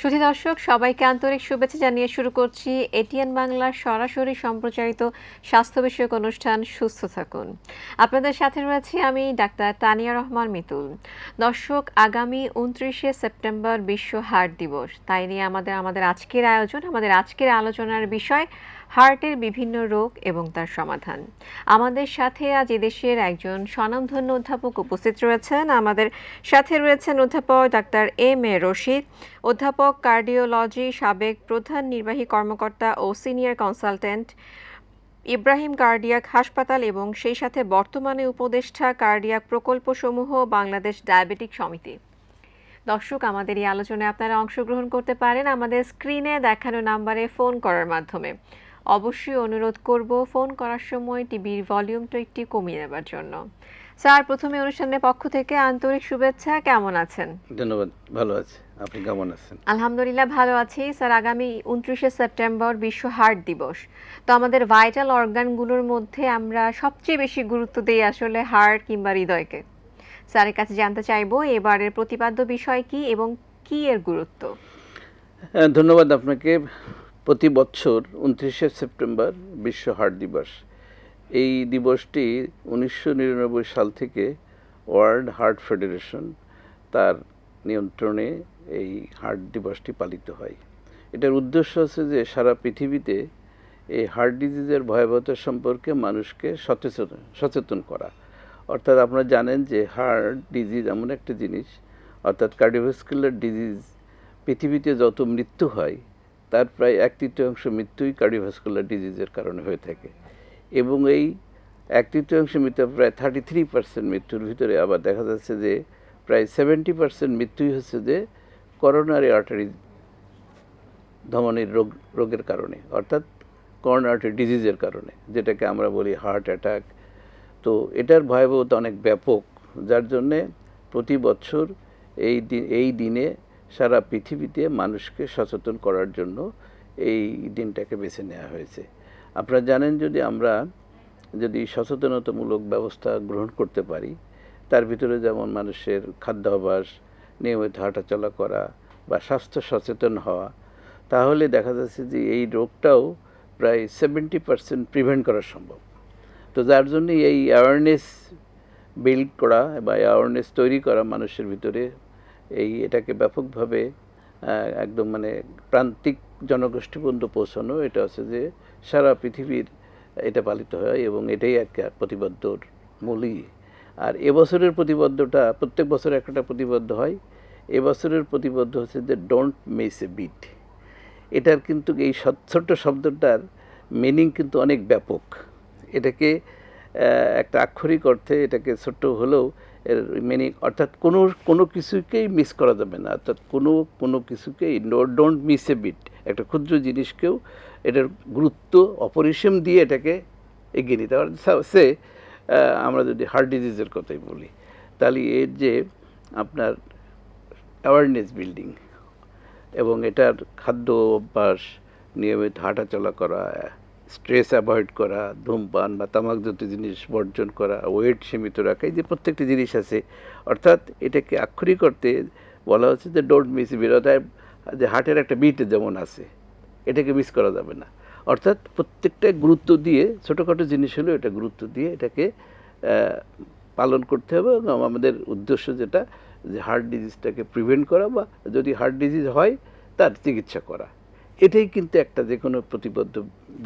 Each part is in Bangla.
সুধী দর্শক, সবাইকে আন্তরিক শুভেচ্ছা জানিয়ে শুরু করছি এটিএন বাংলার সরাসরি সম্প্রচারিত স্বাস্থ্য বিষয়ক অনুষ্ঠান সুস্থ থাকুন। আপনাদের সাথে রয়েছি আমি ডাক্তার তানিয়া রহমান মিতুল। দর্শক, আগামী উনত্রিশে সেপ্টেম্বর বিশ্ব হার্ট দিবস। তাই নিয়ে আমাদের আমাদের আজকের আয়োজন, আমাদের আজকের আলোচনার বিষয় হার্টের বিভিন্ন রোগ এবং তার সমাধান। আমাদের সাথে আজ এদেশের একজন স্বনামধন্য অধ্যাপক উপস্থিত রয়েছেন। আমাদের সাথে রয়েছেন অধ্যাপক ডাক্তার এম এ রশিদ, অধ্যাপক কার্ডিওলজি সাবেক প্রধান নির্বাহী কর্মকর্তা ও সিনিয়র কনসালটেন্ট ইব্রাহিম কার্ডিয়াক হাসপাতাল এবং সেই সাথে বর্তমানে উপদেষ্টা কার্ডিয়াক প্রকল্পসমূহ বাংলাদেশ ডায়াবেটিক সমিতি। দর্শক, আমাদের এই আলোচনায় আপনারা অংশগ্রহণ করতে পারেন আমাদের স্ক্রিনে দেখানো নাম্বারে ফোন করার মাধ্যমে। অবশ্যই অনুরোধ করব ফোন করার সময় টিভির ভলিউমটা একটু কমিয়ে নেবার জন্য। স্যার প্রথমে অনুষ্ঠানের পক্ষ থেকে আন্তরিক শুভেচ্ছা। কেমন আছেন? ধন্যবাদ ভালো আছে। আপনি কেমন আছেন? আলহামদুলিল্লাহ ভালো আছি। স্যার আগামী উনত্রিশে সেপ্টেম্বর বিশ্ব হার্ট দিবস। তো আমাদের ভাইটাল অর্গানগুলোর মধ্যে আমরা সবচেয়ে বেশি গুরুত্ব দিই আসলে হার্ট কিংবা হৃদয়কে। স্যারের কাছে জানতে চাইব এবারের প্রতিপাদ্য বিষয় কি এবং কি এর গুরুত্ব? হ্যাঁ, ধন্যবাদ আপনাকে। প্রতি বছর উনত্রিশে সেপ্টেম্বর বিশ্ব হার্ট দিবস। এই দিবসটি উনিশশো নিরানব্বই সাল থেকে ওয়ার্ল্ড হার্ট ফেডারেশন তার নিয়ন্ত্রণে এই হার্ট দিবসটি পালিত হয়। এটার উদ্দেশ্য হচ্ছে যে সারা পৃথিবীতে এই হার্ট ডিজিজের ভয়াবহতা সম্পর্কে মানুষকে সচেতন সচেতন করা। অর্থাৎ আপনারা জানেন যে হার্ট ডিজিজ এমন একটা জিনিস, অর্থাৎ কার্ডিওভাস্কুলার ডিজিজ পৃথিবীতে যত মৃত্যু হয় তার প্রায় এক তৃতীয়াংশ মৃত্যুই কার্ডিওভাস্কুলার ডিজিজের কারণে হয়ে থাকে। এবং এই এক তৃতীয়াংশ মৃত্যু প্রায় থার্টি থ্রি পার্সেন্ট মৃত্যুর ভিতরে আবার দেখা যাচ্ছে যে প্রায় সেভেন্টি পার্সেন্ট মৃত্যুই হচ্ছে যে করোনারি আর্টারি ধমনির রোগ, রোগের কারণে, অর্থাৎ করোনারি ডিজিজের কারণে, যেটাকে আমরা বলি হার্ট অ্যাটাক তো এটার ভয়াবহতা অনেক ব্যাপক, যার জন্যে প্রতি বছর এই এই দিনে সারা পৃথিবীতে মানুষকে সচেতন করার জন্য এই দিনটাকে বেছে নেওয়া হয়েছে। আপনারা জানেন যদি আমরা যদি সচেতনতামূলক ব্যবস্থা গ্রহণ করতে পারি, তার ভিতরে যেমন মানুষের খাদ্যাভ্যাস, নিয়মিত হাঁটাচলা করা বা স্বাস্থ্য সচেতন হওয়া, তাহলে দেখা যাচ্ছে যে এই রোগটাও প্রায় সেভেন্টি পার্সেন্ট প্রিভেন্ট করা সম্ভব। তো যার জন্য এই অ্যাওয়ারনেস বিল্ড করা বা অ্যাওয়ারনেস তৈরি করা মানুষের ভিতরে এই এটাকে ব্যাপকভাবে একদম মানে প্রান্তিক জনগোষ্ঠী পর্যন্ত পৌঁছানো, এটা হচ্ছে যে সারা পৃথিবীর এটা পালিত হয় এবং এটাই একটা প্রতিবদ্ধর মূলই। আর এবছরের প্রতিবদ্ধটা, প্রত্যেক বছর একটা প্রতিবদ্ধ হয়। এবছরের প্রতিবদ্ধ হচ্ছে যে ডোন্ট মিস এ বিট এটার কিন্তু এই ছোট্ট শব্দটার মিনিং কিন্তু অনেক ব্যাপক। এটাকে একটা আক্ষরিক অর্থে এটাকে ছোট্ট হলেও এর মিনিং অর্থাৎ কোনো কোনো কিছুকেই মিস করা যাবে না। অর্থাৎ কোনো কোনো কিছুকেই ডোন্ট মিস এ বিট একটা ক্ষুদ্র জিনিসকেও এটার গুরুত্ব, অপরিসীম দিয়ে এটাকে এগিয়ে নিতে পারে সে আমরা যদি হার্ট ডিজিজের কথাই বলি, তাহলে এর যে আপনার অ্যাওয়ারনেস বিল্ডিং এবং এটার খাদ্য অভ্যাস, নিয়মিত হাঁটাচলা করা স্ট্রেস অ্যাভয়েড করা, ধূমপান বা তামাকজাত জিনিস বর্জন করা ওয়েট সীমিত রাখা, এই যে প্রত্যেকটি জিনিস আছে, অর্থাৎ এটাকে আক্ষরিক করতে বলা হচ্ছে যে ডোন্ট মিস অর্থাৎ যে হার্টের একটা বিট যেমন আছে, এটাকে মিস করা যাবে না। অর্থাৎ প্রত্যেকটা গুরুত্ব দিয়ে, ছোটোখাটো জিনিস হলেও এটা গুরুত্ব দিয়ে এটাকে পালন করতে হবে এবং আমাদের উদ্দেশ্য যেটা যে হার্ট ডিজিজটাকে প্রিভেন্ট করা বা যদি হার্ট ডিজিজ হয়, তার চিকিৎসা করা। এটাই কিন্তু একটা যে কোনো প্রতিবদ্ধ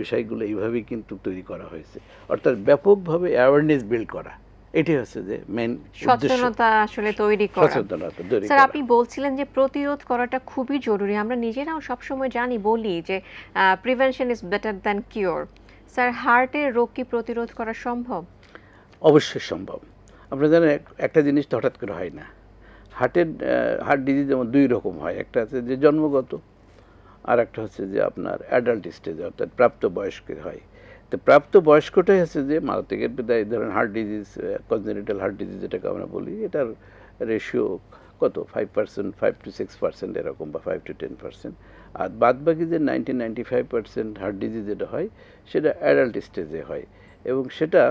বিষয়গুলো এইভাবেই কিন্তু তৈরি করা হয়েছে। অর্থাৎ ব্যাপকভাবে অ্যাওয়ারনেস বিল্ড করা। এটাই হচ্ছে যে মেন সচেতনতা আসলে তৈরি করা। সচেতনতা তৈরি স্যার আপনি বলছিলেন যে প্রতিরোধ করাটা খুবই জরুরি। আমরা নিজেরাও সবসময় জানি বলি যে prevention is better than cure sir হার্টের রোগ কি প্রতিরোধ করা সম্ভব? অবশ্যই সম্ভব। আপনারা জানেন একটা জিনিস হঠাৎ করে হয় না। হার্টের হার্ট ডিজিজ যেমন দুই রকম হয়। একটা আছে যে জন্মগত আর একটা হচ্ছে যে আপনার অ্যাডাল্ট স্টেজে অর্থাৎ প্রাপ্ত বয়স্কে হয়। তো প্রাপ্ত বয়স্কটাই হচ্ছে যে মারাত্মকের বিদায় এই ধরেন heart disease congenital heart disease যেটাকে আমরা বলি, এটার রেশিও কত? Five percent five to six percent এরকম বা ফাইভ টু টেন পার্সেন্ট আর বাদ বাকি যে ninety ninety five percent heart disease যেটা হয়, সেটা অ্যাডাল্ট স্টেজে হয়। এবং সেটা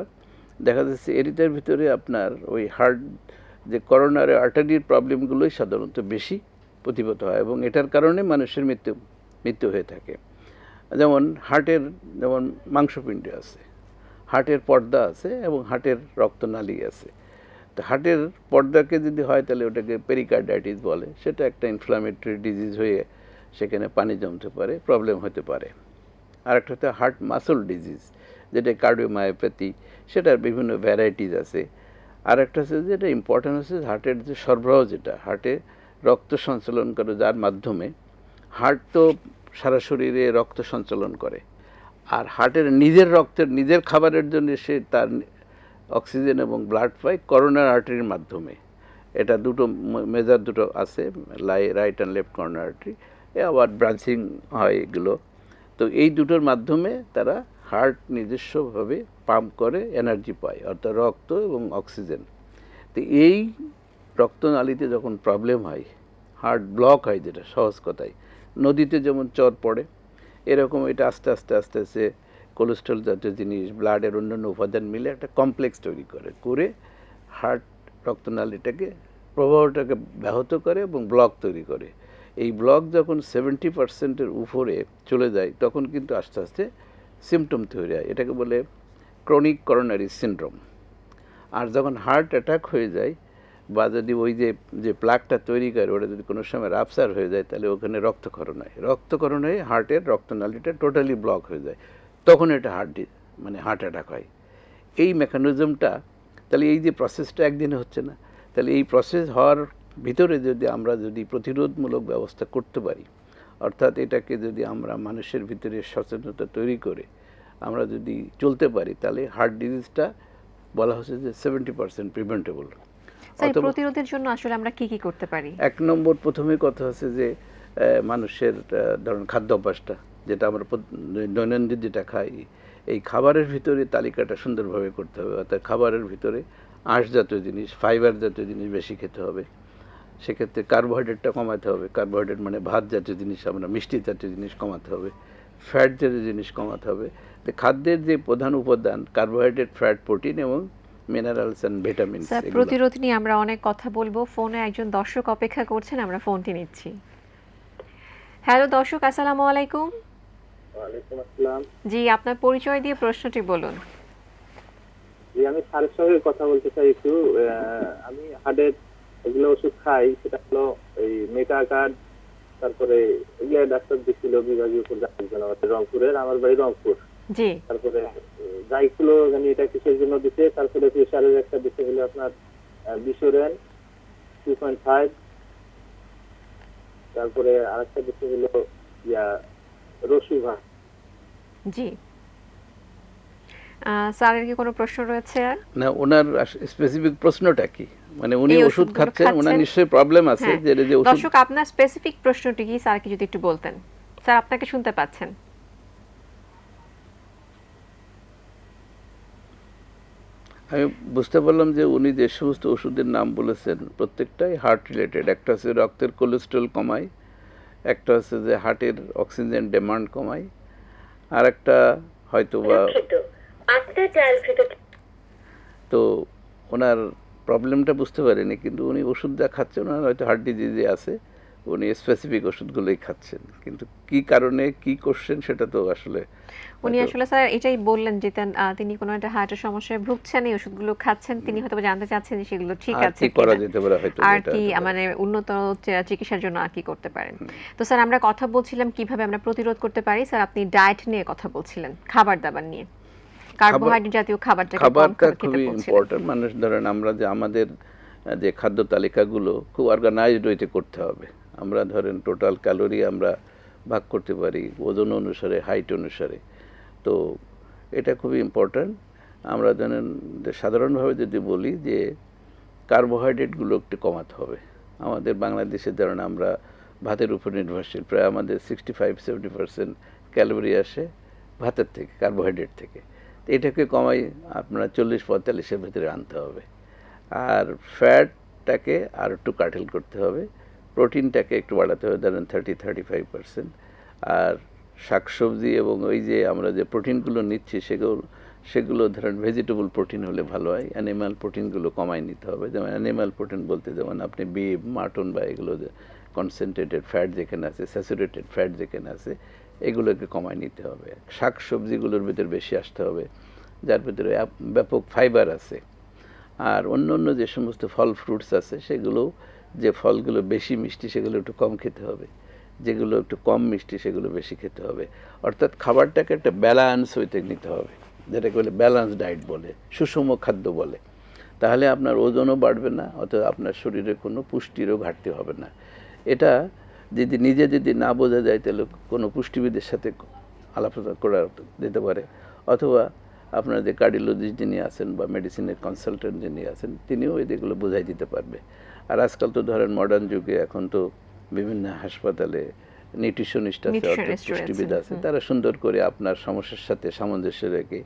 দেখা যাচ্ছে এরিটার ভিতরে আপনার ওই হার্ট যে করোনার আর্টারির প্রবলেমগুলোই সাধারণত বেশি প্রতিহত হয়। এবং এটার কারণে মানুষের মৃত্যু মৃত্যু হয়ে থাকে। যেমন হার্টের, যেমন মাংসপিণ্ড আছে, হার্টের পর্দা আছে এবং হার্টের রক্তনালী আছে। তো হার্টের পর্দাকে যদি হয় তাহলে ওটাকে পেরিকার্ডাইটিস বলে, সেটা একটা ইনফ্লামেটরি ডিজিজ হয়ে সেখানে পানি জমতে পারে প্রবলেম হতে পারে। আর একটা হচ্ছে হার্ট মাসল ডিজিজ যেটা কার্ডিওমায়োপ্যাথি সেটার বিভিন্ন ভ্যারাইটিস আছে। আর একটা হচ্ছে যেটা ইম্পর্টেন্ট হচ্ছে হার্টের যে সরবরাহ যেটা হার্টে রক্ত সঞ্চালন করে যার মাধ্যমে হার্ট তো সারা শরীরে রক্ত সঞ্চালন করে। আর হার্টের নিজের রক্তের, নিজের খাবারের জন্য সে তার অক্সিজেন এবং ব্লাড পায় করোনার আর্টারির মাধ্যমে। এটা দুটো মেজার দুটো আছে, লাই, right and left coronary artery. আবার ব্রাঞ্চিং হয় এগুলো। তো এই দুটোর মাধ্যমে তারা হার্ট নিজস্বভাবে পাম্প করে এনার্জি পায়, অর্থাৎ রক্ত এবং অক্সিজেন। তো এই রক্তনালীতে যখন প্রবলেম হয়, হার্ট ব্লক হয় যেটা সহজ কথায় নদীতে যেমন চর পড়ে, এরকম এটা আস্তে আস্তে আস্তে আস্তে কোলেস্ট্রল জাতীয় জিনিস, ব্লাডের অন্যান্য উপাদান মিলে একটা কমপ্লেক্স তৈরি করে করে হার্ট রক্তনালীটাকে প্রবাহটাকে ব্যাহত করে এবং ব্লক তৈরি করে। এই ব্লক যখন সেভেন্টি পার্সেন্টের উপরে চলে যায়, তখন কিন্তু আস্তে আস্তে সিমটম তৈরি হয়, এটাকে বলে ক্রনিক করোনারি সিনড্রোম আর যখন হার্ট অ্যাটাক হয়ে যায় বা যদি ওই যে যে প্লাকটা তৈরি করে, ওটা যদি কোনো সময় রাপসার হয়ে যায়, তাহলে ওখানে রক্তক্ষরণ হয়। রক্তক্ষরণ হয়ে হার্টের রক্তনালীটা টোটালি ব্লক হয়ে যায়। তখন এটা হার্ট মানে হার্ট অ্যাটাক হয়। এই মেকানিজমটা তাহলে এই যে প্রসেসটা একদিনে হচ্ছে না। তাহলে এই প্রসেস হওয়ার ভিতরে যদি আমরা যদি প্রতিরোধমূলক ব্যবস্থা করতে পারি, অর্থাৎ এটাকে যদি আমরা মানুষের ভিতরে সচেতনতা তৈরি করে আমরা যদি চলতে পারি, তাহলে হার্ট ডিজিজটা বলা হচ্ছে যে সেভেন্টি পার্সেন্ট প্রিভেন্টেবল স্যার প্রতিরোধের জন্য আসলে আমরা কি কি করতে পারি? এক নম্বর প্রথমে কথা হচ্ছে যে মানুষের ধরুন খাদ্য অভ্যাসটা যেটা আমরা দৈনন্দিন যেটা খাই এই খাবারের ভিতরে তালিকাটা সুন্দরভাবে করতে হবে। অর্থাৎ খাবারের ভিতরে আঁশ জাতীয় জিনিস ফাইবার জাতীয় জিনিস বেশি খেতে হবে। সেক্ষেত্রে কার্বোহাইড্রেটটা কমাতে হবে। কার্বোহাইড্রেট মানে ভাত জাতীয় জিনিস আমরা মিষ্টি জাতীয় জিনিস কমাতে হবে। ফ্যাট জাতীয় জিনিস কমাতে হবে। খাদ্যের যে প্রধান উপাদান কার্বোহাইড্রেট ফ্যাট প্রোটিন এবং মিনারেলস অ্যান্ড ভিটামিনস স্যার প্রতিরোধ নিয়ে আমরা অনেক কথা বলব। ফোনে একজন দর্শক অপেক্ষা করছেন আমরা ফোনটি নিচ্ছি। হ্যালো দর্শক আসসালামু আলাইকুম। ওয়ালাইকুম আসসালাম। জি আপনার পরিচয় দিয়ে প্রশ্নটি বলুন। জি আমি সঙ্গে কথা বলতে চাই একটু। আহ, আমি হার্টের এগুলো ওষুধ খাই সেটা হলো এই মেটা কার্ড তারপরে এগুলো ডাক্তার দিচ্ছিল বিভাগীয় আমাদের রংপুরের আমার বাড়ি রংপুর। জি। তারপরে যাইগুলো জানি এটা কিসের জন্য দিতে তারপরে প্রেশারের একটা দিতে হলো আপনার বিশোরেন টু পয়েন্ট ফাইভ তারপরে আরেকটা দিতে হলো ইয়া রসুভা। জি। স্যারের কি কোনো প্রশ্ন রয়েছে আর? না ওনার স্পেসিফিক প্রশ্নটা কি? মানে উনি ওষুধ খাচ্ছেন ওনার নিশ্চয়ই প্রবলেম আছে হ্যাঁ। যে যে ওষুধ দর্শক আপনার স্পেসিফিক প্রশ্নটি কি? স্যারকে যদি একটু বলতেন। স্যার আপনাকে শুনতে পাচ্ছেন। আমি বুঝতে পারলাম যে উনি যে সমস্ত ওষুধের নাম বলেছেন প্রত্যেকটাই হার্ট রিলেটেড একটা হচ্ছে রক্তের কোলেস্ট্রল কমায় একটা হচ্ছে যে হার্টের অক্সিজেন ডিমান্ড কমায় আর একটা হয়তো বা তো ওনার প্রবলেমটা বুঝতে পারিনি কিন্তু উনি ওষুধ যা খাচ্ছেন ওনার হয়তো হার্ট ডিজিজে আছে। উনি স্পেসিফিক ওষুধগুলোই খাচ্ছেন। কিন্তু কি কারণে কি করছেন সেটা তো আসলে উনি আসলে স্যার এটাই বললেন যে তিনি কোনো একটা হার্টের সমস্যায় ভুগছেন এই ওষুধগুলো খাচ্ছেন তিনি হয়তো জানতে চাচ্ছেন যে সেগুলো ঠিক আছে করা যেতে পারে হয়তো আর কি মানে উন্নত চিকিৎসার জন্য আর কি করতে পারেন। তো স্যার আমরা কথা বলছিলাম কীভাবে আমরা প্রতিরোধ করতে পারি। স্যার আপনি ডায়েট নিয়ে কথা বলছিলেন খাবার দাবার নিয়ে। কার্বোহাইড্রেট জাতীয় খাবারটা খাবার খুবই ইম্পর্টেন্ট মানুষ ধরেন আমরা যে আমাদের যে খাদ্য তালিকাগুলো খুব অর্গানাইজড হইতে করতে হবে। আমরা ধরেন টোটাল ক্যালোরি আমরা ভাগ করতে পারি, ওজন অনুসারে হাইট অনুসারে। তো এটা খুবই ইম্পর্ট্যান্ট আমরা যে সাধারণভাবে যদি বলি যে কার্বোহাইড্রেটগুলো একটু কমাতে হবে। আমাদের বাংলাদেশে ধরেন আমরা ভাতের উপর নির্ভরশীল, প্রায় আমাদের sixty five seventy percent calorie আসে ভাতের থেকে কার্বোহাইড্রেট থেকে। তো এটাকে কমাই, আপনার চল্লিশ, পঁয়তাল্লিশের ভেতরে আনতে হবে। আর ফ্যাটটাকে আর একটু কাটেল করতে হবে। প্রোটিনটাকে একটু বাড়াতে হবে, ধরেন থার্টি থার্টি ফাইভ পার্সেন্ট আর শাকসবজি এবং ওই যে আমরা যে প্রোটিনগুলো নিচ্ছি, সেগুলো সেগুলো ধরেন ভেজিটেবল প্রোটিন হলে ভালো হয়। অ্যানিম্যাল প্রোটিনগুলো কমাই নিতে হবে। যেমন অ্যানিম্যাল প্রোটিন বলতে, যেমন আপনি বিফ মাটন বা এগুলো যে কনসেন্ট্রেটেড ফ্যাট যেখানে আছে স্যাচুরেটেড ফ্যাট যেখানে আছে, এগুলোকে কমায় নিতে হবে। শাক সবজিগুলোর ভিতর বেশি আসতে হবে, যার ভিতরে ব্যাপক ফাইবার আছে। আর অন্য অন্য যে সমস্ত ফল ফ্রুটস আছে সেগুলো যে ফলগুলো বেশি মিষ্টি, সেগুলো একটু কম খেতে হবে। যেগুলো একটু কম মিষ্টি, সেগুলো বেশি খেতে হবে। অর্থাৎ খাবারটাকে একটা ব্যালান্স হইতে নিতে হবে, যেটাকে বলে ব্যালেন্স ডায়েট বলে, সুষম খাদ্য বলে। তাহলে আপনার ওজনও বাড়বে না, অথবা আপনার শরীরে কোনো পুষ্টিরও ঘাটতি হবে না। এটা যদি নিজে যদি না বোঝা যায়, তাহলে কোনো পুষ্টিবিদের সাথে আলাপ করা যেতে পারে। অথবা আপনার যে কার্ডিওলজিস্ট যিনি আছেন বা মেডিসিনের কনসালটেন্ট যিনি আছেন, তিনিও এগুলো বোঝাই দিতে পারবে। আর আজকাল তো ধরেন মডার্ন যুগে এখন তো বিভিন্ন হাসপাতালে নিউট্রিশনিস্ট আছে অর্থাৎ পুষ্টিবিদ আছে তারা সুন্দর করে আপনার সমস্যার সাথে সামঞ্জস্য রেখে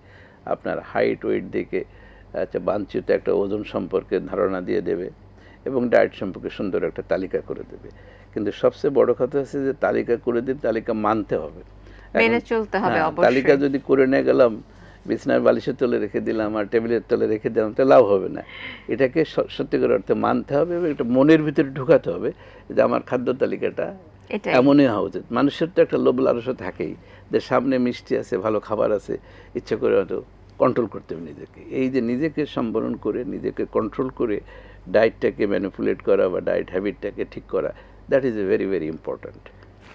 আপনার হাইট ওয়েট দেখে আচ্ছা বাঞ্ছিত একটা ওজন সম্পর্কে ধারণা দিয়ে দেবে এবং ডায়েট সম্পর্কে সুন্দর একটা তালিকা করে দেবে। কিন্তু সবচেয়ে বড় কথা হচ্ছে যে তালিকা করে দিন তালিকা মানতে হবে। মেনে চলতে হবে হ্যাঁ, অবশ্যই। তালিকা যদি করে নিয়ে গেলাম বিছনার বালিশের তলে রেখে দিলাম আর টেবিলের তলে রেখে দিলাম তো লাভ হবে না। এটাকে সত্যিকার অর্থে মানতে হবে এবং এটা মনের ভিতরে ঢুকাতে হবে যে আমার খাদ্য তালিকাটা এমনই হওয়া উচিত। মানুষের তো একটা লোভ লালসা থাকেই যে সামনে মিষ্টি আছে ভালো খাবার আছে ইচ্ছে করে হয়তো কন্ট্রোল করতে হবে নিজেকে। এই যে নিজেকে সম্বরণ করে নিজেকে কন্ট্রোল করে ডায়েটটাকে ম্যানিপুলেট করা বা ডায়েট হ্যাবিটটাকে ঠিক করা that is a very very important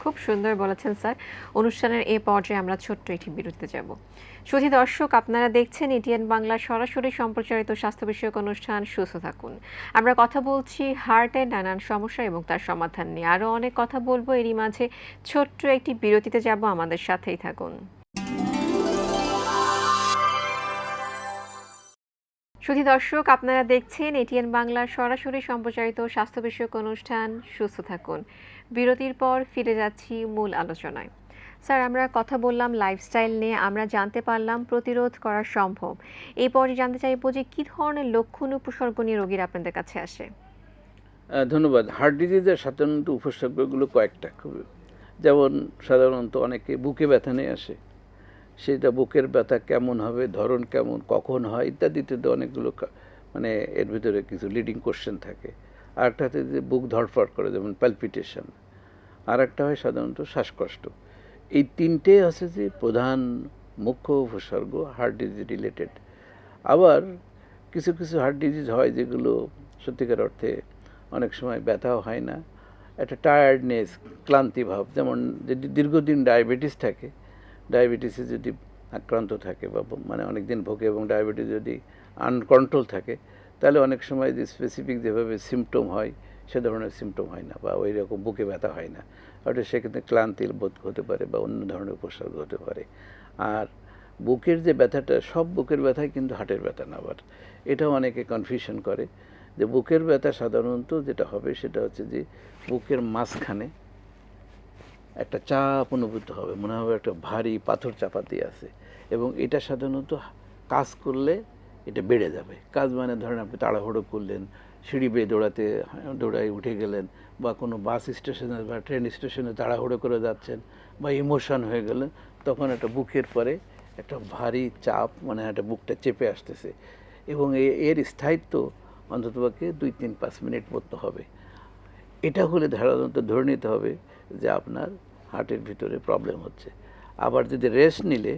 খুব সুন্দর বলেছেন স্যার। অনুষ্ঠানের এই পর্যায়ে আমরা ছোট্ট একটি বিরতিতে যাব। সুধী দর্শক, আপনারা দেখছেন এটিএন বাংলার সরাসরি সম্প্রচারিত স্বাস্থ্য বিষয়ক অনুষ্ঠান। সুস্থ থাকুন। আমরা কথা বলছি হার্টের নানান সমস্যা এবং তার সমাধান নিয়ে। আরও অনেক কথা বলব। এরই মাঝে ছোট্ট একটি বিরতিতে যাব। আমাদের সাথেই থাকুন। সুধী দর্শক, আপনারা দেখছেন এটিএন বাংলার সরাসরি সম্প্রচারিত স্বাস্থ্য বিষয়ক অনুষ্ঠান। সুস্থ থাকুন। বিরতির পর ফিরে যাচ্ছি মূল আলোচনায়। স্যার, আমরা কথা বললাম লাইফস্টাইল নিয়ে, আমরা জানতে পারলাম প্রতিরোধ করা সম্ভব। এই পর্যায়ে জানতে চাইব যে কী ধরনের লক্ষণ উপসর্গ নিয়ে রোগীরা আপনাদের কাছে আসে? ধন্যবাদ। হার্ট ডিজিজের সাধারণত উপসর্গগুলো কয়েকটা খুব, যেমন সাধারণত অনেকে বুকে ব্যথা নিয়ে আসে। সেটা বুকের ব্যথা কেমন হবে, ধরন কেমন, কখন হয়, ইত্যাদিতে তো অনেকগুলো মানে এর ভিতরে কিছু লিডিং কোশ্চেন থাকে। আর একটা হচ্ছে যে বুক ধরফর করে, যেমন প্যালপিটেশন আর একটা হয় সাধারণত শ্বাসকষ্ট। এই তিনটে আছে যে প্রধান মুখ্য উপসর্গ হার্ট ডিজিজ রিলেটেড আবার কিছু কিছু হার্ট ডিজিজ হয় যেগুলো সত্যিকার অর্থে অনেক সময় ব্যথাও হয় না। একটা টায়ার্ডনেস ক্লান্তি ভাব, যেমন যদি দীর্ঘদিন ডায়াবেটিস থাকে ডায়াবেটিসে যদি আক্রান্ত থাকে বা মানে অনেক দিন ভোগে এবং ডায়াবেটিস যদি আনকন্ট্রোল থাকে, তাহলে অনেক সময় যে স্পেসিফিক যেভাবে সিমটম হয় সে ধরনের সিমটম হয় না বা ওই রকম বুকে ব্যথা হয় না। ওটা সেক্ষেত্রে ক্লান্তি বোধ হতে পারে বা অন্য ধরনের উপসর্গ হতে পারে। আর বুকের যে ব্যথাটা, সব বুকের ব্যথাই কিন্তু হার্টের ব্যথা না আবার। এটাও অনেকে কনফিউশন করে যে বুকের ব্যথা সাধারণত যেটা হবে সেটা হচ্ছে যে বুকের মাঝখানে একটা চাপ অনুভূত হবে, মনে হবে একটা ভারী পাথর চাপা দিয়ে আছে এবং এটা সাধারণত কাজ করলে এটা বেড়ে যাবে। কাজ মানে ধরেন আপনি তাড়াহুড়ো করলেন সিঁড়ি বেয়ে দৌড়াতে দৌড়াই উঠে গেলেন বা কোনো বাস স্টেশনে বা ট্রেন স্টেশনে তাড়াহুড়ো করে যাচ্ছেন বা ইমোশন হয়ে গেলেন, তখন একটা বুকের পরে একটা ভারী চাপ মানে একটা বুকটা চেপে আসতেছে। এবং এর স্থায়িত্ব অন্ততপক্ষে দুই তিন পাঁচ মিনিট মতো হবে। এটা হলে ধারণত ধরে নিতে হবে যে আপনার হার্টের ভিতরে প্রবলেম হচ্ছে। আবার যদি রেস্ট নিলে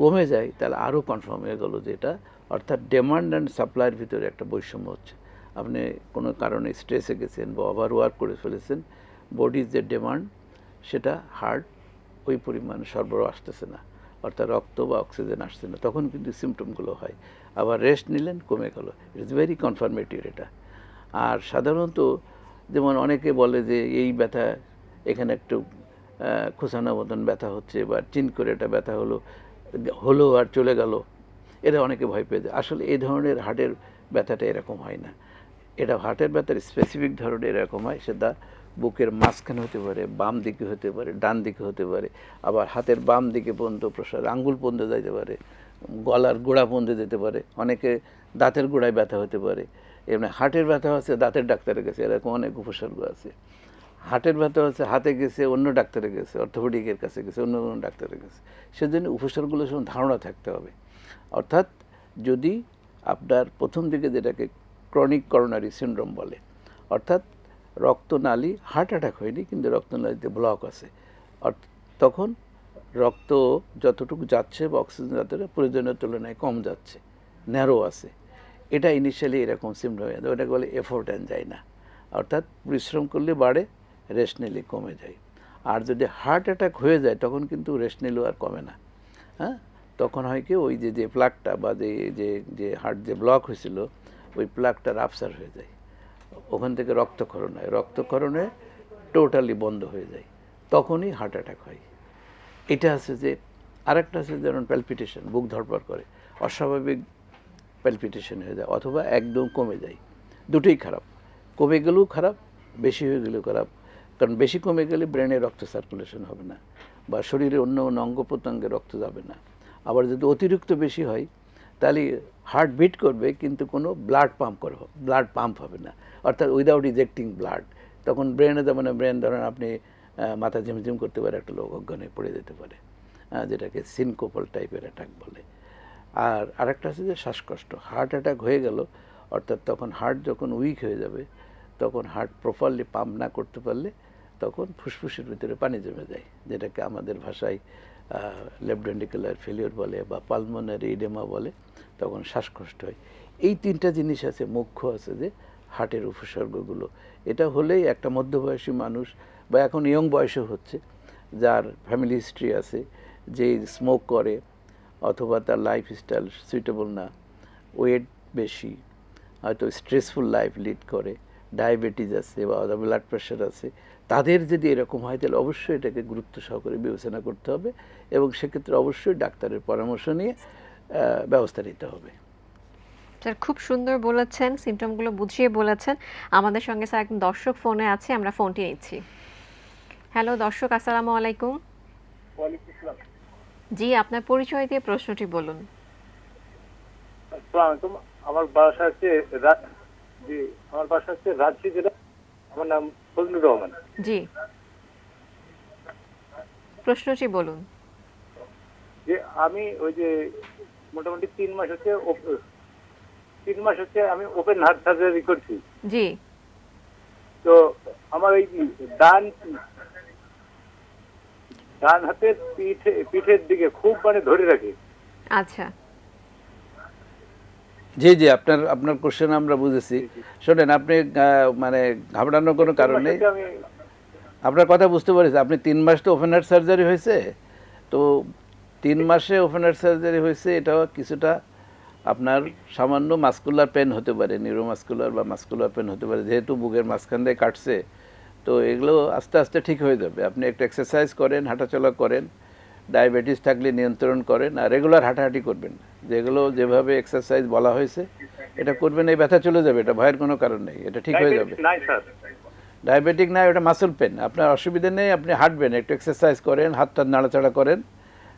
কমে যায়, তাহলে আরও কনফার্ম হয়ে গেল যে এটা অর্থাৎ ডিমান্ড অ্যান্ড সাপ্লাইয়ের ভিতরে একটা বৈষম্য হচ্ছে। আপনি কোনো কারণে স্ট্রেসে গেছেন বা ওভার ওয়ার্ক করে ফেলেছেন বডির যে ডিমান্ড সেটা হার্ট ওই পরিমাণ সরবরাহ আসতেছে না। অর্থাৎ রক্ত বা অক্সিজেন আসছে না। তখন কিন্তু সিমটমগুলো হয়। আবার রেস্ট নিলেন, কমে গেল। ইটস ভেরি কনফার্মেটিভ এটা। আর সাধারণত যেমন অনেকে বলে যে, এই ব্যথা, এখানে একটু খোসানো মতন ব্যথা হচ্ছে বা চিন করে এটা ব্যথা হলো হলো আর চলে গেল, এরা অনেকে ভয় পেয়ে যায়। আসলে এই ধরনের হার্টের ব্যথাটা এরকম হয় না। এটা হার্টের ব্যথার স্পেসিফিক ধরনের এরকম হয়, সেটা বুকের মাঝখানে হতে পারে, বাম দিকে হতে পারে, ডান দিকে হতে পারে, আবার হাতের বাম দিকে পর্যন্ত প্রসার, আঙ্গুল পর্যন্ত যেতে পারে, গলার গোড়া পর্যন্ত যেতে পারে, অনেকে দাঁতের গোড়ায় ব্যথা হতে পারে, এমনি হার্টের ব্যথা আছে দাঁতের ডাক্তারের কাছে, এরকম অনেক উপসর্গ আছে। হার্টের ব্যথা হচ্ছে হাতে গেছে, অন্য ডাক্তারের কাছে, অর্থোপেডিকের কাছে গেছে, অন্য কোনো ডাক্তারের কাছে। সেজন্য উপসর্গগুলো সব ধারণা থাকতে হবে। অর্থাৎ যদি আপনার প্রথম দিকে যেটাকে ক্রনিক করোনারি সিনড্রোম বলে। অর্থাৎ রক্তনালী হার্ট অ্যাটাক হয়নি, কিন্তু রক্তনালীতে ব্লক আছে। তখন রক্ত যতটুকু যাচ্ছে বা অক্সিজেন যতটা প্রয়োজনের তুলনায় কম যাচ্ছে ন্যারো আছে। এটা ইনিশিয়ালি এরকম সিমটম হয়ে যায় ওটাকে বলে এফোর্ট না। অর্থাৎ পরিশ্রম করলে বাড়ে রেস্ট নিলে কমে যায়। আর যদি হার্ট অ্যাটাক হয়ে যায়, তখন কিন্তু রেস্ট নিলেও আর কমে না। হ্যাঁ? তখন হয় কি, ওই যে যে প্লাগটা বা যে যে হার্ট যে ব্লক হয়েছিল ওই প্লাগটা রাপসার হয়ে যায়। ওখান থেকে রক্তক্ষরণ হয়। রক্তক্ষরণ টোটালি বন্ধ হয়ে যায়। তখনই হার্ট অ্যাটাক হয়। এটা আছে যে আরেকটা আছে যেমন প্যালপিটেশন বুক ধরপড় করে। অস্বাভাবিক প্যালপিটেশন হয়ে যায় অথবা একদম কমে যায়। দুটোই খারাপ। কমে গেলেও খারাপ, বেশি হয়ে গেলেও খারাপ। কারণ বেশি কমে গেলে ব্রেনে রক্ত সার্কুলেশন হবে না বা শরীরে অন্য অন্য অঙ্গ প্রত্যঙ্গে রক্ত যাবে না। আবার যদি অতিরিক্ত বেশি হয় তাহলে হার্ট বিট করবে, কিন্তু কোনো ব্লাড পাম্প করে ব্লাড পাম্প হবে না। অর্থাৎ উইদাউট ইজেক্টিং ব্লাড তখন ব্রেনে যেমন ব্রেন ধরেন আপনি মাথা ঝিমঝিম করতে পারে, একটা লোক অজ্ঞানে পড়ে যেতে পারে যেটাকে সিনকোপাল টাইপের অ্যাটাক বলে। আর আরেকটা আছে যে শ্বাসকষ্ট। হার্ট অ্যাটাক হয়ে গেল, অর্থাৎ তখন হার্ট যখন উইক হয়ে যাবে, তখন হার্ট প্রপারলি পাম্প না করতে পারলে তখন ফুসফুসের ভিতরে পানি জমে যায়, যেটাকে আমাদের ভাষায় লেফডেন্ডিকুলার ফেলিওর বলে বা পালমোনারি ইডেমা বলে, তখন শ্বাসকষ্ট হয়। এই তিনটা জিনিস আছে, মুখ্য আছে যে হার্টের উপসর্গগুলো। এটা হলেই একটা মধ্যবয়সী মানুষ বা এখন ইয়ং বয়সে হচ্ছে, যার ফ্যামিলি হিস্ট্রি আছে, যে স্মোক করে, অথবা তার লাইফ স্টাইল সুইটেবল না ওয়েট বেশি, হয়তো স্ট্রেসফুল লাইফ লিড করে ডায়াবেটিস আছে বা ব্লাড প্রেশার আছে তাদের যদি এরকম হয় তাহলে অবশ্যই এটাকে গুরুত্ব সহকারে বিবেচনা করতে হবে এবং সেক্ষেত্রে অবশ্যই ডাক্তারের পরামর্শ নিয়ে ব্যবস্থা নিতে হবে। স্যার খুব সুন্দর বলেছেন সিমটমগুলো বুঝিয়ে বলেছেন। আমাদের সঙ্গে স্যার একজন দর্শক ফোনে আছে আমরা ফোনটি নিচ্ছি। হ্যালো দর্শক আসসালামু আলাইকুম। জি আপনার পরিচয় দিয়ে প্রশ্নটি বলুন। আমার বাসা হচ্ছে জি আমার বাসা হচ্ছে রাজশাহী জেলা। আমার নাম ফজলুর রহমান জি। প্রশ্নটি বলুন। যে আমি ওই যে মোটামুটি তিন মাস হচ্ছে তিন মাস হচ্ছে আমি ওপেন হার্ট সার্জারি করছি। জি। তো আমার এই ডান ডান হাতের পিঠে পিঠের দিকে খুব মানে ধরে রাখে। আচ্ছা। জি জি আপনার আপনার কোশ্চেন আমরা বুঝেছি। শোনেন আপনি মানে ঘাবড়ানোর কোনো কারণ নেই। আপনার কথা বুঝতে পেরেছি। আপনি তিন মাস তো ওপেন হার্ট সার্জারি হয়েছে। তো তিন মাসে ওপেন হার্ট সার্জারি হয়েছে এটাও কিছুটা আপনার সামান্য মাস্কুলার পেন হতে পারে নিউরোমাস্কুলার বা মাস্কুলার পেন হতে পারে যেহেতু বুকের মাঝখান দিয়ে কাটছে। তো এগুলো আস্তে আস্তে ঠিক হয়ে যাবে। আপনি একটু এক্সারসাইজ করেন হাঁটাচলা করেন ডায়াবেটিস থাকলে নিয়ন্ত্রণ করেন আর রেগুলার হাঁটাহাঁটি করবেন যেগুলো যেভাবে এক্সারসাইজ বলা হয়েছে এটা করবেন এই ব্যথা চলে যাবে এটা ভয়ের কোনো কারণ নেই এটা ঠিক হয়ে যাবে। ডায়াবেটিক না ওটা মাসল পেন আপনার অসুবিধা নেই আপনি হাঁটবেন একটু এক্সারসাইজ করেন হাতটা নাড়াচাড়া করেন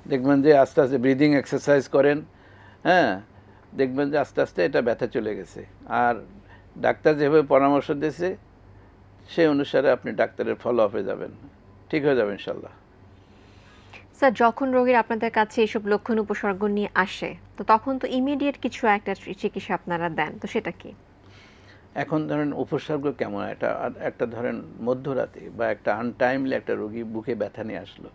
দেখবেন যে আস্তে আস্তে ব্রিদিং এক্সারসাইজ করেন হ্যাঁ? দেখবেন যে আস্তে আস্তে এটা ব্যথা চলে গেছে। আর ডাক্তার যেভাবে পরামর্শ দিয়েছে সেই অনুসারে আপনি ডাক্তারের ফলো আপে যাবেন। ঠিক হয়ে যাবে ইনশাল্লাহ স্যার যখন রোগীর আপনাদের কাছে এসব লক্ষণ, উপসর্গ নিয়ে আসে, তো তখন তো ইমিডিয়েট কিছু একটা চিকিৎসা আপনারা দেন, তো সেটা কি? এখন ধরেন উপসর্গ কেমন? একটা একটা ধরেন মধ্যরাতে বা একটা আনটাইমলি একটা রোগী বুকে ব্যথা নিয়ে আসলো,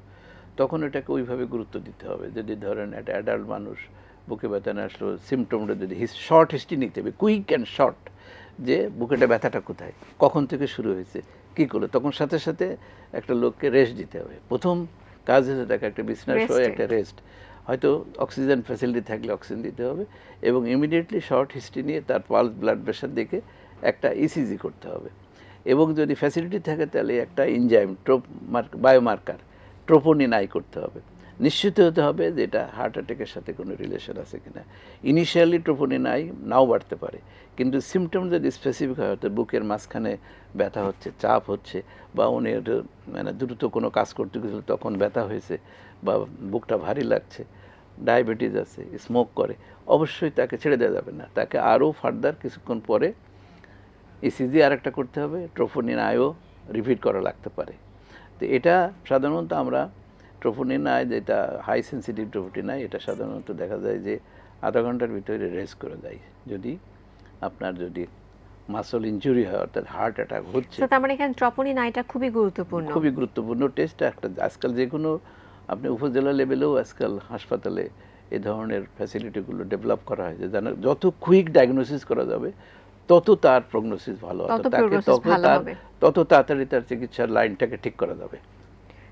তখন এটাকে ওইভাবে গুরুত্ব দিতে হবে। যদি ধরেন একটা অ্যাডাল্ট মানুষ বুকে ব্যথা নিয়ে আসলো সিমটমটা যদি শর্ট হিস্ট্রি নিতে হবে কুইক অ্যান্ড শর্ট যে বুকেটা ব্যথাটা কোথায়, কখন থেকে শুরু হয়েছে, কী করল, তখন সাথে সাথে একটা লোককে রেস্ট দিতে হবে। প্রথম কাজ হচ্ছে তাকে একটা বিছনার শোয় একটা রেস্ট হয়তো অক্সিজেন ফ্যাসিলিটি থাকলে অক্সিজেন দিতে হবে এবং ইমিডিয়েটলি শর্ট হিস্ট্রি নিয়ে তার পালস ব্লাড প্রেশার দেখে একটা ইসিজি করতে হবে। এবং যদি ফ্যাসিলিটি থাকে তাহলে একটা ইনজাইম ট্রোপ বায়োমার্কার ট্রোপোনিন আই করতে হবে। নিশ্চিত হতে হবে যে এটা হার্ট অ্যাটাকের সাথে কোনো রিলেশন আছে কিনা। ইনিশিয়ালি ট্রোপোনিন আই নাও বাড়তে পারে। কিন্তু সিমটম যদি স্পেসিফিক হয় হয়তো বুকের মাঝখানে ব্যথা হচ্ছে, চাপ হচ্ছে, বা উনি মানে দ্রুত কোনো কাজ করতে গেছিল তখন ব্যথা হয়েছে, বা বুকটা ভারী লাগছে, ডায়াবেটিস আছে স্মোক করে, অবশ্যই তাকে ছেড়ে দেওয়া যাবে না। তাকে আরও ফার্দার কিছুক্ষণ পরে ইসিজি আরেকটা করতে হবে ট্রোফোনিন আয়ও রিপিট করা লাগতে পারে। তো এটা সাধারণত আমরা ট্রোফোনিন আয় যেটা হাই সেন্সিটিভ ট্রোফোনিন আয় এটা সাধারণত দেখা যায় যে আধা ঘণ্টার ভিতরে রেস্ট করে দেয়। যদি আপনার যদি মাসল ইনজুরি হয় অর্থাৎ হার্ট অ্যাটাক হচ্ছে তো তার মানে এখানে ট্রপোনিন খুবই গুরুত্বপূর্ণ। খুবই গুরুত্বপূর্ণ টেস্ট একটা আজকাল যে কোনো আপনি উপজেলা লেভেলেও আজকাল হাসপাতালে এই ধরনের ফ্যাসিলিটিগুলো ডেভেলপ করা হয়েছে যেন যত কুইক ডায়াগনোসিস করা যাবে তত তার প্রগনোসিস ভালো হবে তত তাকে। তত তাড়াতাড়ি তার চিকিৎসার লাইনটাকে ঠিক করা যাবে।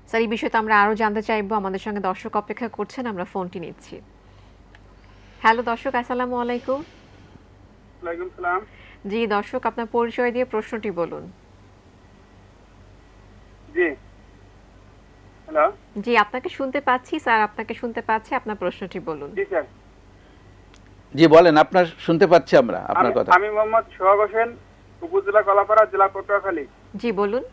স্যার এই বিষয়ে তো আমরা আরও জানতে চাইব। আমাদের সঙ্গে দর্শক অপেক্ষা করছেন আমরা ফোনটি নিচ্ছি। হ্যালো দর্শক আসসালামু আলাইকুম। ওয়ালাইকুম সালাম। জি দর্শক আপনার পরিচয় দিয়ে প্রশ্নটি বলুন। জি। হ্যালো। জি আপনাকে শুনতে পাচ্ছি স্যার আপনাকে শুনতে পাচ্ছি আপনার প্রশ্নটি বলুন। জি স্যার। জি বলেন আপনার শুনতে পাচ্ছি আমরা আপনার কথা। আমি মোহাম্মদ সোহাগ হোসেন উপজেলা কলাপাড়া জেলা পটুয়াখালী। জি বলুন।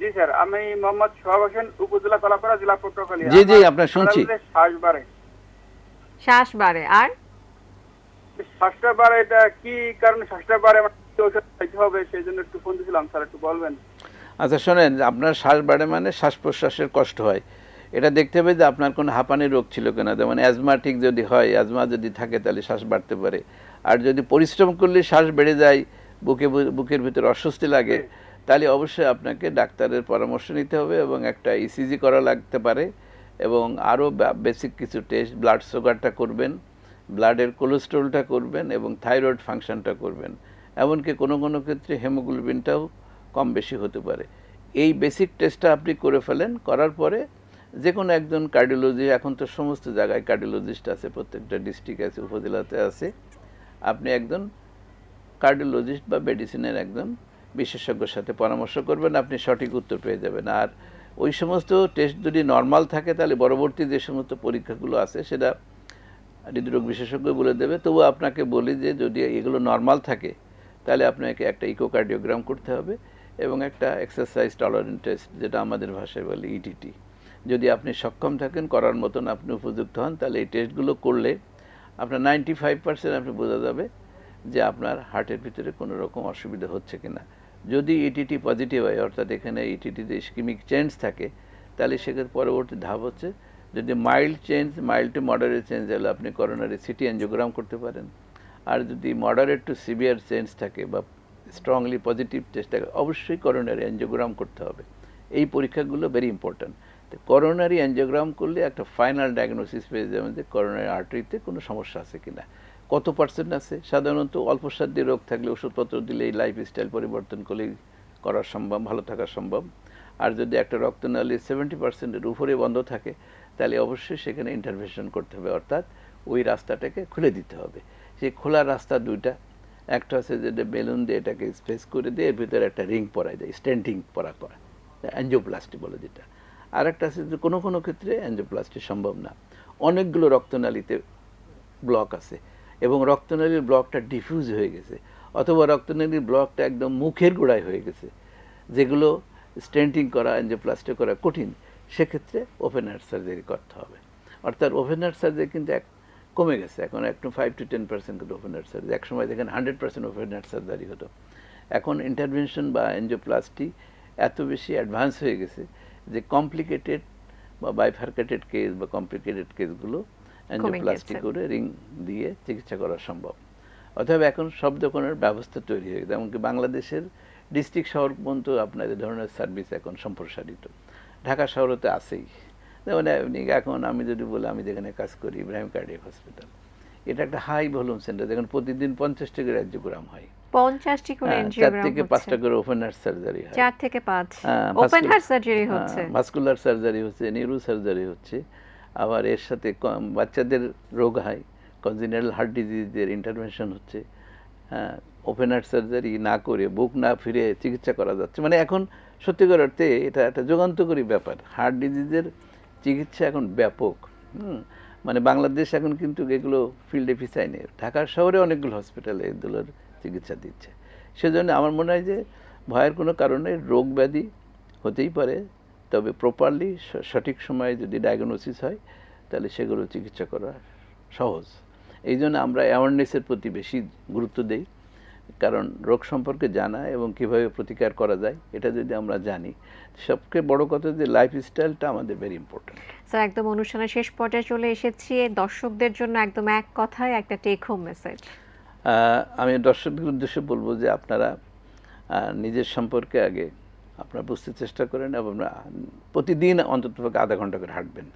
জি স্যার আমি মোহাম্মদ সোহাগ হোসেন উপজেলা কলাপাড়া জেলা পটুয়াখালী। জি, জি, আপনার শুনছি। শ্বাস বাড়ে। শ্বাস বাড়ে আর? শ্বাসটা বাড়ে এটা কি কারণে শ্বাসটা বাড়ে? ওষুধ খাইতে হবে সেই জন্য একটু ফোন দিয়েছিলাম স্যার একটু বলবেন। আচ্ছা শোনেন আপনার শ্বাস বাড়ে মানে শ্বাস প্রশ্বাসের কষ্ট হয়। এটা দেখতে হবে যে আপনার কোনো হাঁপানি রোগ ছিল কিনা। যেমন অ্যাজমাটিক যদি হয় অ্যাজমা যদি থাকে তাহলে শ্বাস বাড়তে পারে। আর যদি পরিশ্রম করলে শ্বাস বেড়ে যায় বুকে বুকের ভিতরে অস্বস্তি লাগে তাহলে অবশ্যই আপনাকে ডাক্তারের পরামর্শ নিতে হবে এবং একটা ইসিজি করা লাগতে পারে এবং আরও বেসিক কিছু টেস্ট ব্লাড সুগারটা করবেন ব্লাডের কোলেস্ট্রলটা করবেন এবং থাইরয়েড ফাংশনটা করবেন। এমনকি কোনো কোনো ক্ষেত্রে হেমোগ্লোবিনটাও কম বেশি হতে পারে। এই বেসিক টেস্টটা আপনি করে ফেলেন, করার পরে যে কোনো একজন কার্ডিওলজি এখন তো সমস্ত জায়গায় কার্ডিওলজিস্ট আছে, প্রত্যেকটা ডিস্ট্রিক্ট আছে, উপজেলাতে আছে। আপনি একজন কার্ডিওলজিস্ট বা মেডিসিনের একজন বিশেষজ্ঞের সাথে পরামর্শ করবেন, আপনি সঠিক উত্তর পেয়ে যাবেন। আর ওই সমস্ত টেস্ট যদি নর্মাল থাকে, তাহলে পরবর্তী যে সমস্ত পরীক্ষাগুলো আছে, সেটা হৃদরোগ বিশেষজ্ঞ বলে দেবে। তবু আপনাকে বলি যে, যদি এগুলো নর্মাল থাকে, তাহলে আপনাকে একটা ইকোকার্ডিওগ্রাম করতে হবে এবং একটা এক্সারসাইজ টলারেন্ট টেস্ট যেটা আমাদের ভাষায় বলে ইটিটি যদি আপনি সক্ষম থাকেন, করার মতন আপনি উপযুক্ত হন, তাহলে এই টেস্টগুলো করলে আপনার নাইনটি ফাইভ পার্সেন্ট আপনি বোঝা যাবে যে আপনার হার্টের ভিতরে কোনো রকম অসুবিধা হচ্ছে কিনা। যদি ইটিটি পজিটিভ হয়, অর্থাৎ এখানে ইটিটিতে স্কিমিক চেঞ্জ থাকে, তাহলে সেক্ষেত্রে পরবর্তী ধাপ হচ্ছে যদি mild change mild to moderate change হলে আপনি করোনারি সিটি অ্যাঞ্জিওগ্রাম করতে পারেন। আর যদি মডারেট টু সিভিয়ার চেঞ্জ থাকে বা স্ট্রংলি পজিটিভ টেস্ট থাকে, অবশ্যই করোনারি অ্যাঞ্জিওগ্রাম করতে হবে। এই পরীক্ষাগুলো ভেরি ইম্পর্ট্যান্ট তো করোনারি অ্যাঞ্জিওগ্রাম করলে একটা ফাইনাল ডায়াগনোসিস পেয়ে যাবেন যে করোনারি আর্টারিতে কোনো সমস্যা আছে কিনা। কত পার্সেন্ট আছে? সাধারণত অল্প সাধ্য রোগ থাকলে ওষুধপত্র দিলে এই লাইফ স্টাইল পরিবর্তন করলেই করা সম্ভব, ভালো থাকা সম্ভব। আর যদি একটা রক্তনালী সেভেন্টি পার্সেন্টের উপরে বন্ধ থাকে, তাহলে অবশ্যই সেখানে ইন্টারভেশন করতে হবে। অর্থাৎ ওই রাস্তাটাকে খুলে দিতে হবে। সেই খোলা রাস্তা দুইটা, একটা হচ্ছে যেটা বেলুন দিয়ে এটাকে স্পেস করে দিয়ে এর ভিতরে একটা রিং পরাই দেয় স্ট্যান্ডিং পরা করা অ্যাঞ্জিওপ্লাস্টি বলে যেটা। আর একটা আছে যে কোনো কোনো ক্ষেত্রে অ্যাঞ্জিওপ্লাস্টি সম্ভব না। অনেকগুলো রক্তনালীতে ব্লক আছে। এবং রক্তনালীর ব্লকটা ডিফিউজ হয়ে গেছে, অথবা রক্তনালীর ব্লকটা একদম মুখের গোড়ায় হয়ে গেছে, যেগুলো স্টেন্টিং করা অ্যাঞ্জিওপ্লাস্টি করা কঠিন, সেক্ষেত্রে ওপেন হার্ট সার্জারি করতে হবে। অর্থাৎ ওপেন হার্ট সার্জারি কিন্তু এক, কমে গেছে, এখন একটু ফাইভ টু টেন পার্সেন্ট কিন্তু ওপেন হার্ট সার্জারি একসময় দেখেন hundred percent open heart surgery হতো। এখন ইন্টারভেনশন বা অ্যাঞ্জিওপ্লাস্টি এত বেশি অ্যাডভান্স হয়ে গেছে যে কমপ্লিকেটেড বা বাইফার্কেটেড কেস বা কমপ্লিকেটেড কেসগুলো অ্যাঞ্জিওপ্লাস্টি করে রিং দিয়ে চিকিৎসা করা সম্ভব। অথবা এখন সব ধরনের ব্যবস্থা তৈরি হয়ে গেছে। এমনকি বাংলাদেশের ডিস্ট্রিক্ট শহর পর্যন্ত আপনার এ ধরনের সার্ভিস এখন সম্প্রসারিত। ঢাকা শহরে তো আছেই। যেমন আপনি এখন আমি যদি বলি আমি যেখানে কাজ করি ইব্রাহিম কার্ডিয়াক হসপিটাল এটা একটা হাই ভলিউম সেন্টার যেখানে প্রতিদিন পঞ্চাশটি করে অ্যাঞ্জিওগ্রাম হয়। পঞ্চাশটি করে হ্যাঁ, চার থেকে পাঁচটা করে ওপেন হার্ট সার্জারি হয়। চার থেকে পাঁচ। হ্যাঁ, ওপেন হার্ট সার্জারি হচ্ছে। ভাস্কুলার সার্জারি হচ্ছে নিউরো সার্জারি হচ্ছে। আবার এর সাথে বাচ্চাদের রোগ হয় কনজিনাল হার্ট ডিজিজের ইন্টারভেনশন হচ্ছে। হ্যাঁ ওপেন হার্ট সার্জারি না করে বুক না ফিরে চিকিৎসা করা যাচ্ছে। মানে এখন সত্যিকার অর্থে এটা একটা যুগান্তকারী ব্যাপার। হার্ট ডিজিজের চিকিৎসা এখন ব্যাপক মানে বাংলাদেশ এখন কিন্তু এগুলো ফিল্ডে পিছায় নেই ঢাকার শহরে অনেকগুলো হসপিটালে এগুলোর চিকিৎসা দিচ্ছে। সেজন্য আমার মনে হয় যে ভয়ের কোনো কারণে রোগ ব্যাধি হতেই পারে। তবে প্রপারলি সঠিক সময়ে যদি ডায়াগনোসিস হয় তাহলে সেগুলো চিকিৎসা করা সহজ। এই জন্য আমরা অ্যাওয়ারনেসের প্রতি বেশি গুরুত্ব দেই। কারণ রোগ সম্পর্কে জানা এবং কীভাবে প্রতিকার করা যায় এটা যদি আমরা জানি সবচেয়ে বড় কথা যে লাইফ স্টাইলটা আমাদের ভেরি ইম্পর্ট্যান্ট স্যার একদম অনুষ্ঠানের শেষ পর্যায়ে চলে এসেছি। দর্শকদের জন্য একদম এক কথায় একটা টেক হোম মেসেজ আমি দর্শকদের উদ্দেশ্যে বলব যে আপনারা নিজের সম্পর্কে আগে আপনারা বুঝতে চেষ্টা করেন এবং প্রতিদিন অন্তত আধা ঘণ্টা করে হাঁটবেন।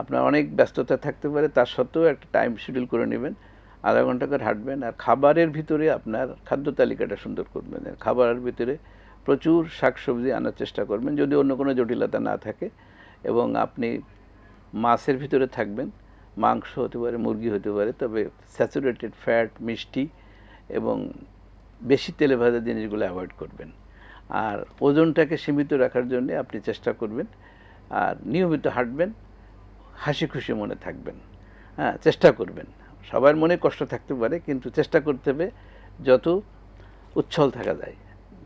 আপনার অনেক ব্যস্ততা থাকতে পারে, তার সত্ত্বেও একটা টাইম শিডিউল করে নেবেন। আধা ঘণ্টা করে হাঁটবেন আর খাবারের ভিতরে আপনার খাদ্য তালিকাটা সুন্দর করবেন। খাবারের ভিতরে প্রচুর শাকসবজি আনার চেষ্টা করবেন, যদি অন্য কোনো জটিলতা না থাকে। এবং আপনি মাছের ভিতরে থাকবেন, মাংস হতে পারে, মুরগি হতে পারে, তবে স্যাচুরেটেড ফ্যাট মিষ্টি এবং বেশি তেলে ভাজা জিনিসগুলো অ্যাভয়েড করবেন। আর ওজনটাকে সীমিত রাখার জন্য আপনি চেষ্টা করবেন। আর নিয়মিত হাঁটবেন, হাসি খুশি মনে থাকবেন। হ্যাঁ চেষ্টা করবেন। সবার মনে কষ্ট থাকতে পারে, কিন্তু চেষ্টা করতে হবে যত উচ্ছল থাকা যায়,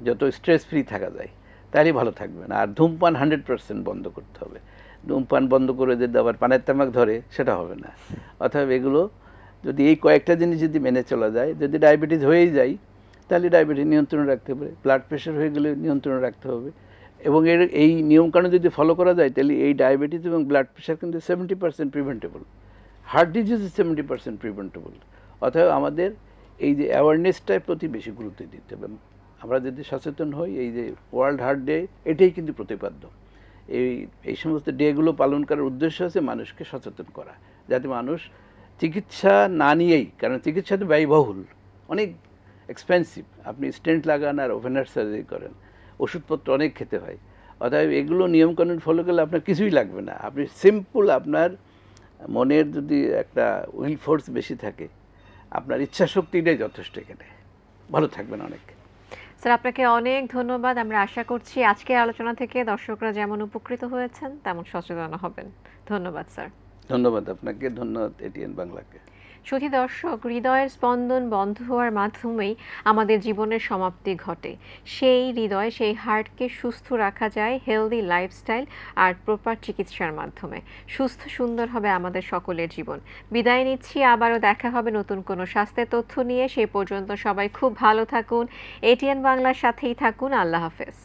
যত স্ট্রেস ফ্রি থাকা যায় তাহলেই ভালো থাকবেন। আর ধূমপান হান্ড্রেড পার্সেন্ট বন্ধ করতে হবে। ধূমপান বন্ধ করে যদি আবার পানের তামাক ধরে, সেটা হবে না। অথবা এগুলো যদি এই কয়েকটা জিনিস যদি মেনে চলা যায়, যদি ডায়াবেটিস হয়েই যায় তাহলে ডায়াবেটিস নিয়ন্ত্রণে রাখতে হবে ব্লাড প্রেশার হয়ে গেলে নিয়ন্ত্রণে রাখতে হবে এবং এর, এই নিয়মকানুন যদি ফলো করা যায়, তাহলে এই ডায়াবেটিস এবং ব্লাড প্রেশার কিন্তু seventy percent preventable heart disease seventy percent preventable অথবা আমাদের এই যে অ্যাওয়ারনেসটার প্রতি বেশি গুরুত্ব দিতে হবে। আমরা যদি সচেতন হই, এই যে ওয়ার্ল্ড হার্ট ডে এটাই কিন্তু প্রতিপাদ্য। এই এই সমস্ত ডেগুলো পালন করার উদ্দেশ্য আছে মানুষকে সচেতন করা, যাতে মানুষ চিকিৎসা না নিয়েই, কারণ চিকিৎসা তো ব্যয়বহুল, অনেক এক্সপেন্সিভ আপনি স্টেন্ট লাগান আর ওভেনার সার্জারি করেন। ওষুধপত্র অনেক খেতে হয়। অতএব এগুলো নিয়মকানুন ফলো করলে আপনার কিছুই লাগবে না। আপনি সিম্পল আপনার মনের যদি একটা উইল ফোর্স বেশি থাকে আপনার ইচ্ছা শক্তিটাই যথেষ্ট এখানে। ভালো থাকবেন অনেক। স্যার আপনাকে অনেক ধন্যবাদ। আমরা আশা করছি আজকের আলোচনা থেকে দর্শকরা যেমন উপকৃত হয়েছেন তেমন সচেতন হবেন। ধন্যবাদ স্যার। ধন্যবাদ আপনাকে। ধন্যবাদ এটিএন বাংলাকে সুধী দর্শক, হৃদয়ের স্পন্দন বন্ধ হওয়ার মাধ্যমেই আমাদের জীবনের সমাপ্তি ঘটে। সেই হৃদয়, সেই হার্টকে সুস্থ রাখা যায় হেলদি লাইফস্টাইল আর প্রপার চিকিৎসার মাধ্যমে। সুস্থ, সুন্দর হবে আমাদের সকলের জীবন। বিদায় নিচ্ছি, আবারও দেখা হবে নতুন কোনো স্বাস্থ্যের তথ্য নিয়ে। সেই পর্যন্ত সবাই খুব ভালো থাকুন। এটিএন বাংলার সাথেই থাকুন। আল্লাহ হাফেজ।